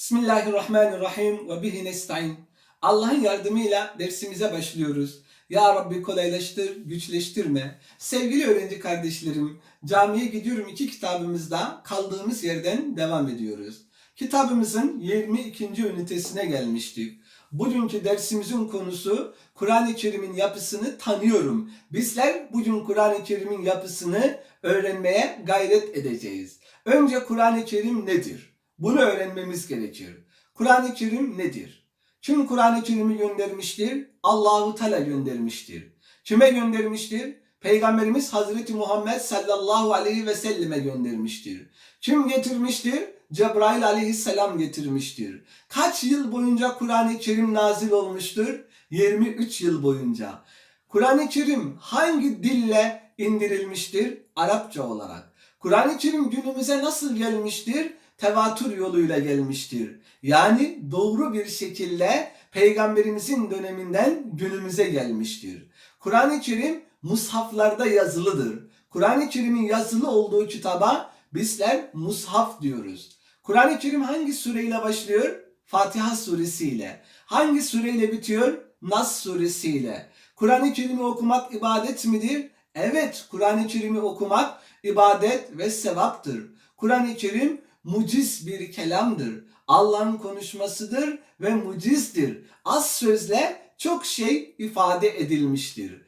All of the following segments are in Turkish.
Bismillahirrahmanirrahim ve bihi nesta'in. Allah'ın yardımıyla dersimize başlıyoruz. Ya Rabbi kolaylaştır, güçleştirme. Sevgili öğrenci kardeşlerim, camiye gidiyorum iki kitabımızda kaldığımız yerden devam ediyoruz. Kitabımızın 22. ünitesine gelmiştik. Bugünkü dersimizin konusu Kur'an-ı Kerim'in yapısını tanıyorum. Bizler bugün Kur'an-ı Kerim'in yapısını öğrenmeye gayret edeceğiz. Önce Kur'an-ı Kerim nedir? Bunu öğrenmemiz gerekir. Kur'an-ı Kerim nedir? Kim Kur'an-ı Kerim'i göndermiştir? Allahu Teala göndermiştir. Kime göndermiştir? Peygamberimiz Hazreti Muhammed sallallahu aleyhi ve selleme göndermiştir. Kim getirmiştir? Cebrail aleyhisselam getirmiştir. Kaç yıl boyunca Kur'an-ı Kerim nazil olmuştur? 23 yıl boyunca. Kur'an-ı Kerim hangi dille indirilmiştir? Arapça olarak. Kur'an-ı Kerim günümüze nasıl gelmiştir? Tevatür yoluyla gelmiştir. Yani doğru bir şekilde peygamberimizin döneminden günümüze gelmiştir. Kur'an-ı Kerim mushaflarda yazılıdır. Kur'an-ı Kerim'in yazılı olduğu kitaba bizler mushaf diyoruz. Kur'an-ı Kerim hangi sureyle başlıyor? Fatiha suresiyle. Hangi sureyle bitiyor? Nas suresiyle. Kur'an-ı Kerim'i okumak ibadet midir? Evet, Kur'an-ı Kerim'i okumak ibadet ve sevaptır. Kur'an-ı Kerim muciz bir kelamdır. Allah'ın konuşmasıdır ve mucizdir. Az sözle çok şey ifade edilmiştir.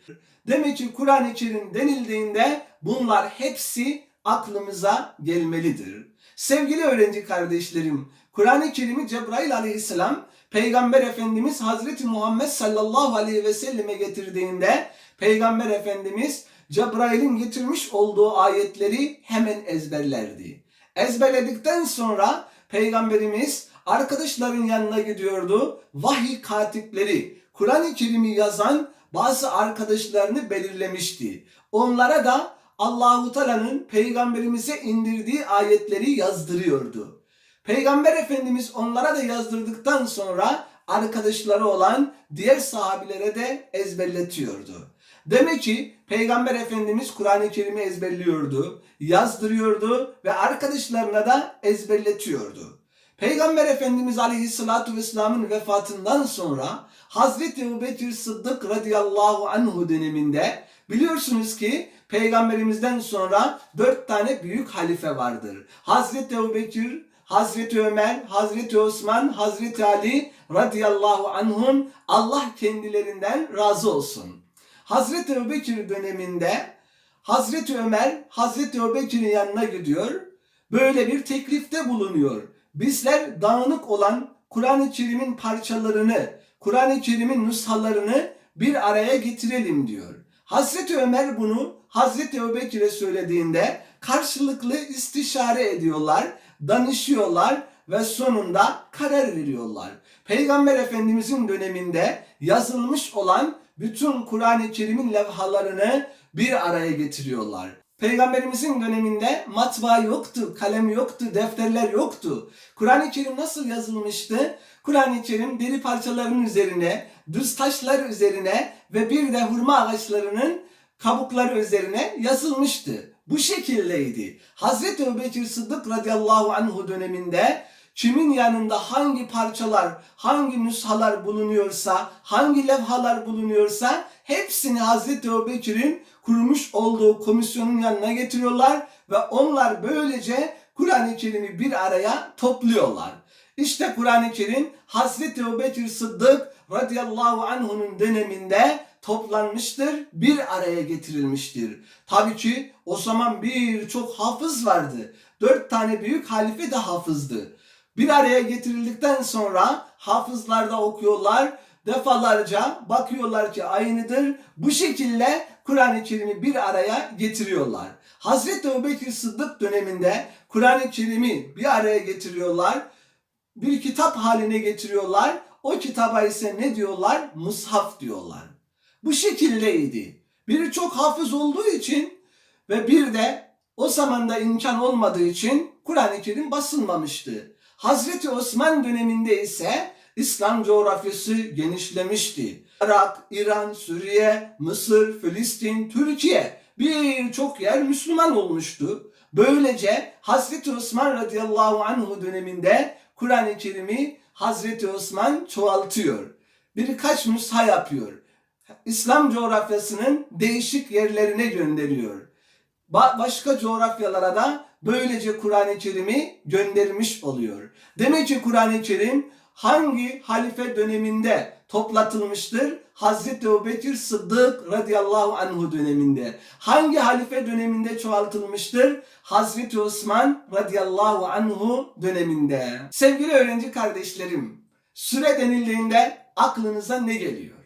Demek ki Kur'an-ı Kerim denildiğinde bunlar hepsi aklımıza gelmelidir. Sevgili öğrenci kardeşlerim, Kur'an-ı Kerim'i Cebrail aleyhisselam Peygamber Efendimiz Hazreti Muhammed sallallahu aleyhi ve selleme getirdiğinde Peygamber Efendimiz Cebrail'in getirmiş olduğu ayetleri hemen ezberlerdi. Ezberledikten sonra Peygamberimiz arkadaşların yanına gidiyordu. Vahiy katipleri, Kur'an-ı Kerim'i yazan bazı arkadaşlarını belirlemişti. Onlara da Allahu Teala'nın peygamberimize indirdiği ayetleri yazdırıyordu. Peygamber Efendimiz onlara da yazdırdıktan sonra arkadaşları olan diğer sahabilere de ezberletiyordu. Demek ki Peygamber Efendimiz Kur'an-ı Kerim'i ezberliyordu, yazdırıyordu ve arkadaşlarına da ezberletiyordu. Peygamber Efendimiz Aleyhisselatü Vesselam'ın vefatından sonra Hazreti Ebubekir Sıddık radıyallahu anhu döneminde biliyorsunuz ki Peygamberimizden sonra dört tane büyük halife vardır. Hazreti Ebubekir, Hazreti Ömer, Hazreti Osman, Hazreti Ali radıyallahu anhum Allah kendilerinden razı olsun. Hazreti Ebubekir döneminde Hazreti Ömer Hazreti Ebubekir'in yanına gidiyor. Böyle bir teklifte bulunuyor. Bizler dağınık olan Kur'an-ı Kerim'in parçalarını, Kur'an-ı Kerim'in nushalarını bir araya getirelim diyor. Hazreti Ömer bunu Hazreti Ebubekir'e söylediğinde karşılıklı istişare ediyorlar, danışıyorlar ve sonunda karar veriyorlar. Peygamber Efendimizin döneminde yazılmış olan bütün Kur'an-ı Kerim'in levhalarını bir araya getiriyorlar. Peygamberimizin döneminde matbaa yoktu, kalem yoktu, defterler yoktu. Kur'an-ı Kerim nasıl yazılmıştı? Kur'an-ı Kerim deri parçalarının üzerine, düz taşlar üzerine ve bir de hurma ağaçlarının kabukları üzerine yazılmıştı. Bu şekildeydi. Hazreti Ebubekir Sıddık radıyallahu anhu döneminde kimin yanında hangi parçalar, hangi nüshalar bulunuyorsa, hangi levhalar bulunuyorsa hepsini Hazreti Ebubekir'in kurmuş olduğu komisyonun yanına getiriyorlar ve onlar böylece Kur'an-ı Kerim'i bir araya topluyorlar. İşte Kur'an-ı Kerim Hazreti Ebubekir Sıddık radıyallahu anh'unun döneminde toplanmıştır, bir araya getirilmiştir. Tabii ki o zaman birçok hafız vardı. Dört tane büyük halife de hafızdı. Bir araya getirildikten sonra hafızlarda okuyorlar, defalarca bakıyorlar ki aynıdır. Bu şekilde Kur'an-ı Kerim'i bir araya getiriyorlar. Hazreti Ebubekir Sıddık döneminde Kur'an-ı Kerim'i bir araya getiriyorlar. Bir kitap haline getiriyorlar. O kitaba ise ne diyorlar? Mushaf diyorlar. Bu şekildeydi. Birçok hafız olduğu için ve bir de o zamanda imkan olmadığı için Kur'an-ı Kerim basılmamıştı. Hazreti Osman döneminde ise İslam coğrafyası genişlemişti. Irak, İran, Suriye, Mısır, Filistin, Türkiye birçok yer Müslüman olmuştu. Böylece Hazreti Osman radıyallahu anhu döneminde Kur'an-ı Kerim'i Hazreti Osman çoğaltıyor. Birkaç nüsha yapıyor. İslam coğrafyasının değişik yerlerine gönderiyor. Ba- başka coğrafyalara da böylece Kur'an-ı Kerim'i göndermiş oluyor. Demek ki Kur'an-ı Kerim hangi halife döneminde toplatılmıştır? Hazreti Ebubekir Sıddık radıyallahu anhu döneminde. Hangi halife döneminde çoğaltılmıştır? Hazreti Osman radıyallahu anhu döneminde. Sevgili öğrenci kardeşlerim, süre denildiğinde aklınıza ne geliyor?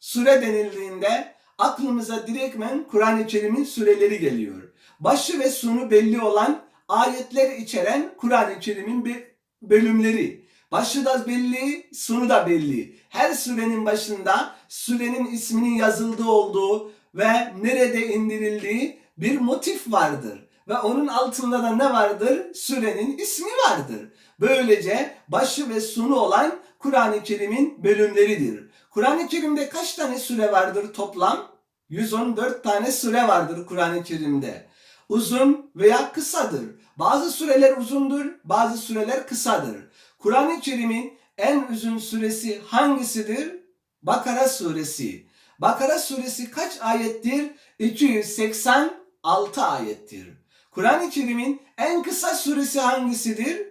Süre denildiğinde aklımıza direktmen Kur'an-ı Kerim'in süreleri geliyor. Başı ve sonu belli olan ayetler içeren Kur'an-ı Kerim'in bölümleri. Başı da belli, sonu da belli. Her sürenin başında sürenin isminin yazıldığı olduğu ve nerede indirildiği bir motif vardır. Ve onun altında da ne vardır? Sürenin ismi vardır. Böylece başı ve sonu olan Kur'an-ı Kerim'in bölümleridir. Kur'an-ı Kerim'de kaç tane süre vardır toplam? 114 tane süre vardır Kur'an-ı Kerim'de. Uzun veya kısadır. Bazı süreler uzundur, bazı süreler kısadır. Kur'an-ı Kerim'in en uzun suresi hangisidir? Bakara suresi. Bakara suresi kaç ayettir? 286 ayettir. Kur'an-ı Kerim'in en kısa suresi hangisidir?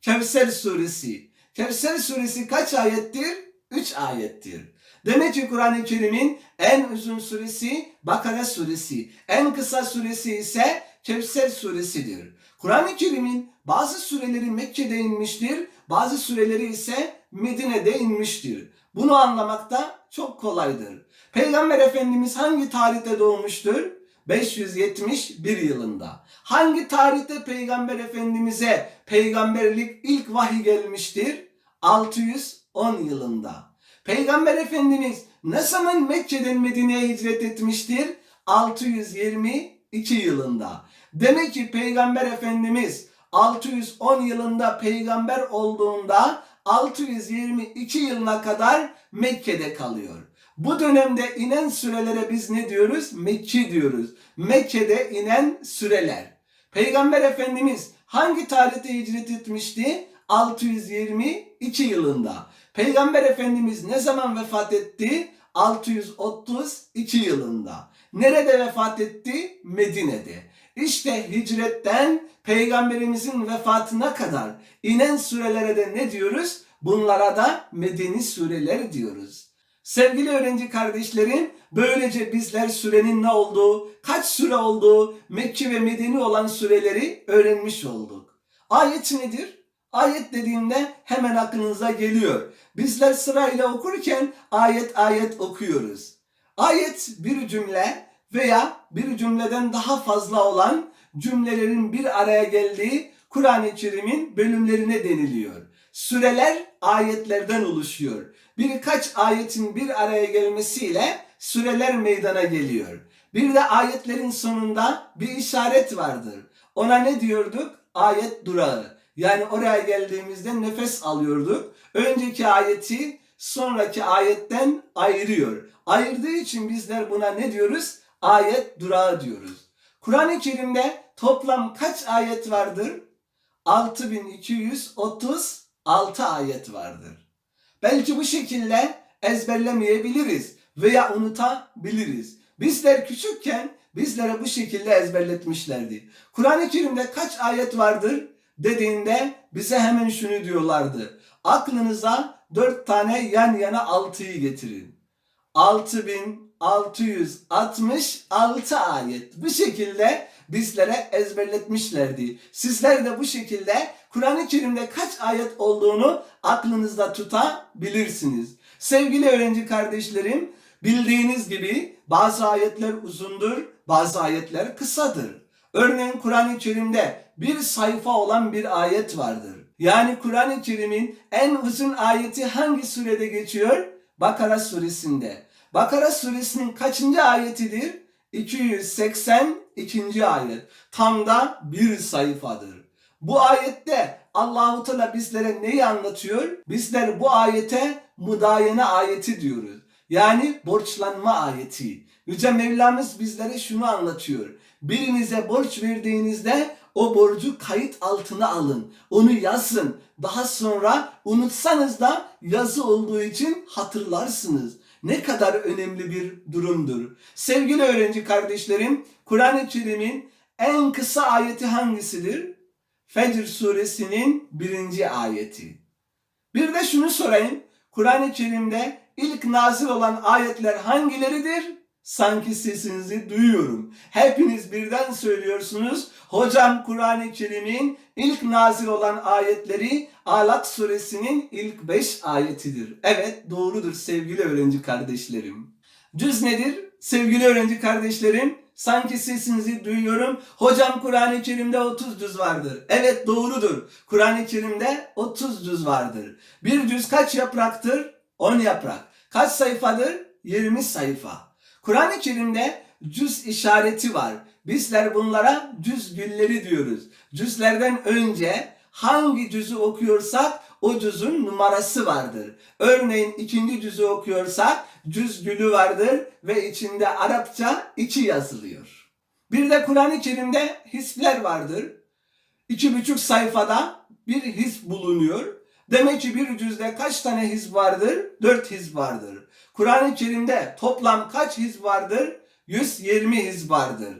Kevser suresi. Kevser suresi kaç ayettir? 3 ayettir. Demek ki Kur'an-ı Kerim'in en uzun suresi Bakara suresi, en kısa suresi ise Kevser suresidir. Kur'an-ı Kerim'in bazı sureleri Mekke'de inmiştir, bazı sureleri ise Medine'de inmiştir. Bunu anlamak da çok kolaydır. Peygamber Efendimiz hangi tarihte doğmuştur? 571 yılında. Hangi tarihte Peygamber Efendimiz'e peygamberlik ilk vahiy gelmiştir? 610 yılında. Peygamber Efendimiz ne zaman Mekke'den Medine'ye hicret etmiştir? 622 yılında. Demek ki Peygamber Efendimiz 610 yılında peygamber olduğunda 622 yılına kadar Mekke'de kalıyor. Bu dönemde inen sürelere biz ne diyoruz? Mekki diyoruz. Mekke'de inen süreler. Peygamber Efendimiz hangi tarihte hicret etmişti? 622 yılında. Peygamber Efendimiz ne zaman vefat etti? 632 yılında. Nerede vefat etti? Medine'de. İşte hicretten peygamberimizin vefatına kadar inen sürelere de ne diyoruz? Bunlara da medeni süreler diyoruz. Sevgili öğrenci kardeşlerim, böylece bizler sürenin ne olduğu, kaç süre olduğu, Mekki ve Medeni olan süreleri öğrenmiş olduk. Ayet nedir? Ayet dediğimde hemen aklınıza geliyor. Bizler sırayla okurken ayet ayet okuyoruz. Ayet bir cümle veya bir cümleden daha fazla olan cümlelerin bir araya geldiği Kur'an-ı Kerim'in bölümlerine deniliyor. Süreler ayetlerden oluşuyor. Birkaç ayetin bir araya gelmesiyle süreler meydana geliyor. Bir de ayetlerin sonunda bir işaret vardır. Ona ne diyorduk? Ayet durağı. Yani oraya geldiğimizde nefes alıyorduk. Önceki ayeti sonraki ayetten ayırıyor. Ayırdığı için bizler buna ne diyoruz? Ayet durağı diyoruz. Kur'an-ı Kerim'de toplam kaç ayet vardır? 6236 ayet vardır. Belki bu şekilde ezberlemeyebiliriz veya unutabiliriz. Bizler küçükken bizlere bu şekilde ezberletmişlerdi. Kur'an-ı Kerim'de kaç ayet vardır dediğinde bize hemen şunu diyorlardı. Aklınıza dört tane yan yana altıyı getirin. 6666 ayet. Bu şekilde bizlere ezberletmişlerdi. Sizler de bu şekilde Kur'an-ı Kerim'de kaç ayet olduğunu aklınızda tutabilirsiniz. Sevgili öğrenci kardeşlerim, bildiğiniz gibi bazı ayetler uzundur, bazı ayetler kısadır. Örneğin Kur'an-ı Kerim'de bir sayfa olan bir ayet vardır. Yani Kur'an-ı Kerim'in en uzun ayeti hangi surede geçiyor? Bakara suresinde. Bakara suresinin kaçıncı ayetidir? 282. ayet. Tam da bir sayfadır. Bu ayette Allahu Teala bizlere neyi anlatıyor? Bizler bu ayete mudayene ayeti diyoruz. Yani borçlanma ayeti. Yüce Mevlamız bizlere şunu anlatıyor. Birinize borç verdiğinizde o borcu kayıt altına alın. Onu yazın. Daha sonra unutsanız da yazı olduğu için hatırlarsınız. Ne kadar önemli bir durumdur. Sevgili öğrenci kardeşlerim, Kur'an-ı Kerim'in en kısa ayeti hangisidir? Fecr suresinin birinci ayeti. Bir de şunu sorayım. Kur'an-ı Kerim'de ilk nazil olan ayetler hangileridir? Sanki sesinizi duyuyorum. Hepiniz birden söylüyorsunuz. Hocam Kur'an-ı Kerim'in ilk nazil olan ayetleri Alak suresinin ilk beş ayetidir. Evet doğrudur sevgili öğrenci kardeşlerim. Cüz nedir? Sevgili öğrenci kardeşlerim, sanki sesinizi duyuyorum. Hocam Kur'an-ı Kerim'de 30 cüz vardır. Evet doğrudur. Kur'an-ı Kerim'de 30 cüz vardır. Bir cüz kaç yapraktır? 10 yaprak. Kaç sayfadır? 20 sayfa. Kur'an-ı Kerim'de cüz işareti var. Bizler bunlara cüz gülleri diyoruz. Cüzlerden önce hangi cüzü okuyorsak o cüzün numarası vardır. Örneğin ikinci cüzü okuyorsak cüz gülü vardır ve içinde Arapça iki yazılıyor. Bir de Kur'an-ı Kerim'de hisler vardır. İki buçuk sayfada bir his bulunuyor. Demek ki bir cüzde kaç tane his vardır? Dört his vardır. Kur'an-ı Kerim'de toplam kaç his vardır? 120 his vardır.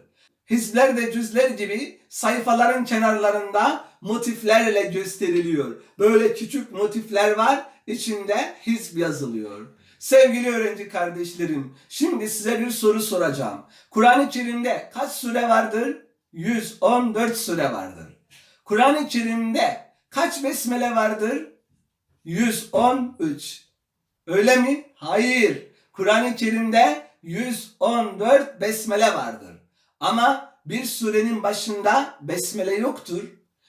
Hizler de cüzler gibi sayfaların kenarlarında motiflerle gösteriliyor. Böyle küçük motifler var, içinde hizb yazılıyor. Sevgili öğrenci kardeşlerim, şimdi size bir soru soracağım. Kur'an-ı Kerim'de kaç sure vardır? 114 sure vardır. Kur'an-ı Kerim'de kaç besmele vardır? 113. Öyle mi? Hayır. Kur'an-ı Kerim'de 114 besmele vardır. Ama bir surenin başında besmele yoktur.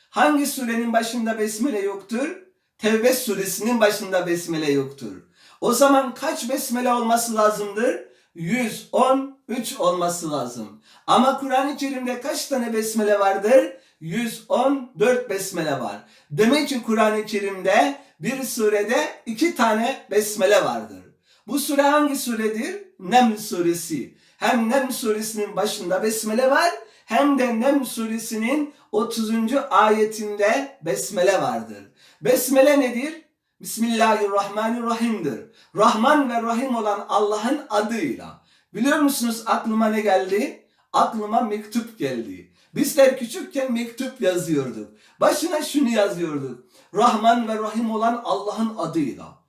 Hangi surenin başında besmele yoktur? Tevbe suresinin başında besmele yoktur. O zaman kaç besmele olması lazımdır? 113 olması lazım. Ama Kur'an-ı Kerim'de kaç tane besmele vardır? 114 besmele var. Demek ki Kur'an-ı Kerim'de bir surede iki tane besmele vardır. Bu sure hangi suredir? Neml suresi. Hem Neml suresinin başında besmele var hem de Neml suresinin 30. ayetinde besmele vardır. Besmele nedir? Bismillahirrahmanirrahim'dir. Rahman ve Rahim olan Allah'ın adıyla. Biliyor musunuz aklıma ne geldi? Aklıma mektup geldi. Bizler küçükken mektup yazıyorduk. Başına şunu yazıyorduk. Rahman ve Rahim olan Allah'ın adıyla.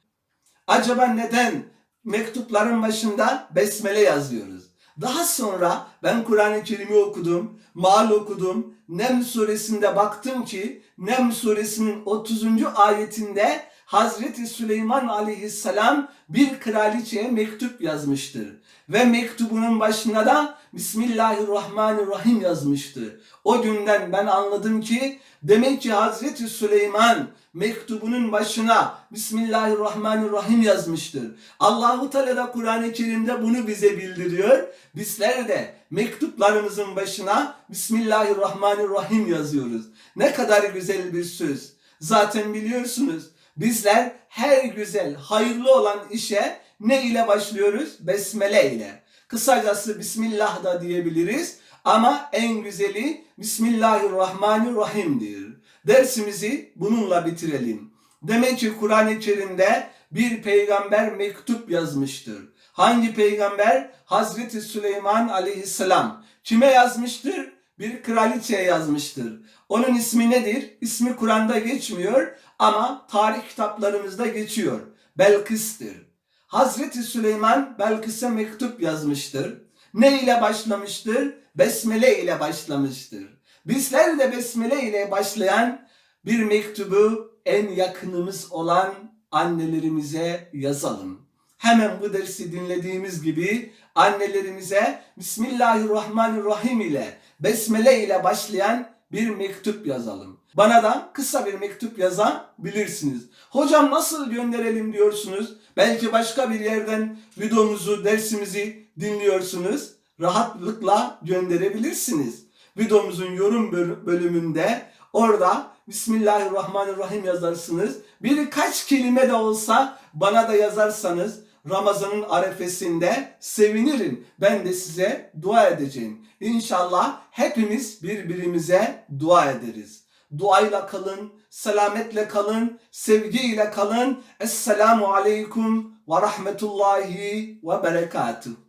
Acaba neden mektupların başında besmele yazıyoruz? Daha sonra ben Kur'an-ı Kerim'i okudum, mal okudum. Nem suresinde baktım ki Nem suresinin 30. ayetinde Hazreti Süleyman aleyhisselam bir kraliçeye mektup yazmıştır. Ve mektubunun başına da Bismillahirrahmanirrahim yazmıştı. O günden ben anladım ki demek ki Hazreti Süleyman mektubunun başına Bismillahirrahmanirrahim yazmıştır. Allahu Teala da Kur'an-ı Kerim'de bunu bize bildiriyor. Bizler de mektuplarımızın başına Bismillahirrahmanirrahim yazıyoruz. Ne kadar güzel bir söz. Zaten biliyorsunuz bizler her güzel, hayırlı olan işe ne ile başlıyoruz? Besmele ile. Kısacası Bismillah da diyebiliriz ama en güzeli Bismillahirrahmanirrahim'dir. Dersimizi bununla bitirelim. Demek ki Kur'an-ı Kerim'de bir peygamber mektup yazmıştır. Hangi peygamber? Hazreti Süleyman aleyhisselam. Kime yazmıştır? Bir kraliçeye yazmıştır. Onun ismi nedir? İsmi Kur'an'da geçmiyor ama tarih kitaplarımızda geçiyor. Belkıs'tır. Hazreti Süleyman Belkıs'a mektup yazmıştır. Ne ile başlamıştır? Besmele ile başlamıştır. Bizler de besmele ile başlayan bir mektubu en yakınımız olan annelerimize yazalım. Hemen bu dersi dinlediğimiz gibi annelerimize Bismillahirrahmanirrahim ile besmele ile başlayan bir mektup yazalım. Bana da kısa bir mektup yazabilirsiniz. Hocam nasıl gönderelim diyorsunuz. Belki başka bir yerden videomuzu, dersimizi dinliyorsunuz. Rahatlıkla gönderebilirsiniz. Videomuzun yorum bölümünde orada Bismillahirrahmanirrahim yazarsınız. Birkaç kelime de olsa bana da yazarsanız Ramazan'ın arefesinde sevinirim. Ben de size dua edeceğim. İnşallah hepimiz birbirimize dua ederiz. Duayla kalın, selametle kalın, sevgiyle kalın. Esselamu aleyküm ve rahmetullahi ve berekatuhu.